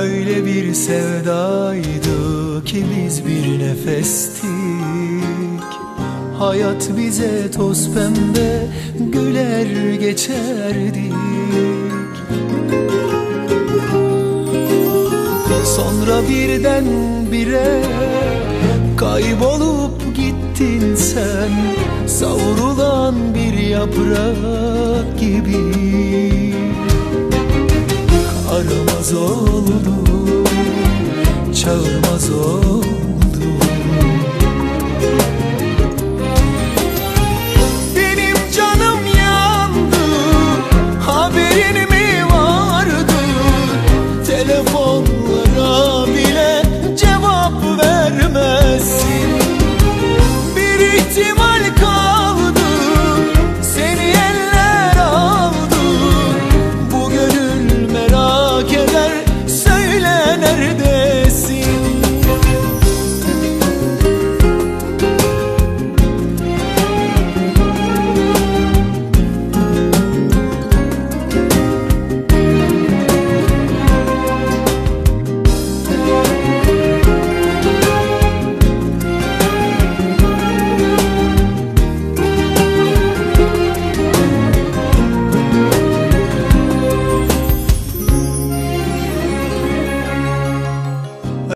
Öyle bir sevdaydı ki biz bir nefestik. Hayat bize toz pembe güler geçerdik Sonra birden bire kaybolup gittin sen. Savrulan bir yaprak gibi oldu Çağırmaz oldu Benim canım yandı Haberin mi vardı? Telefonlara bile cevap vermezsin. Bir ihtimal kaldı.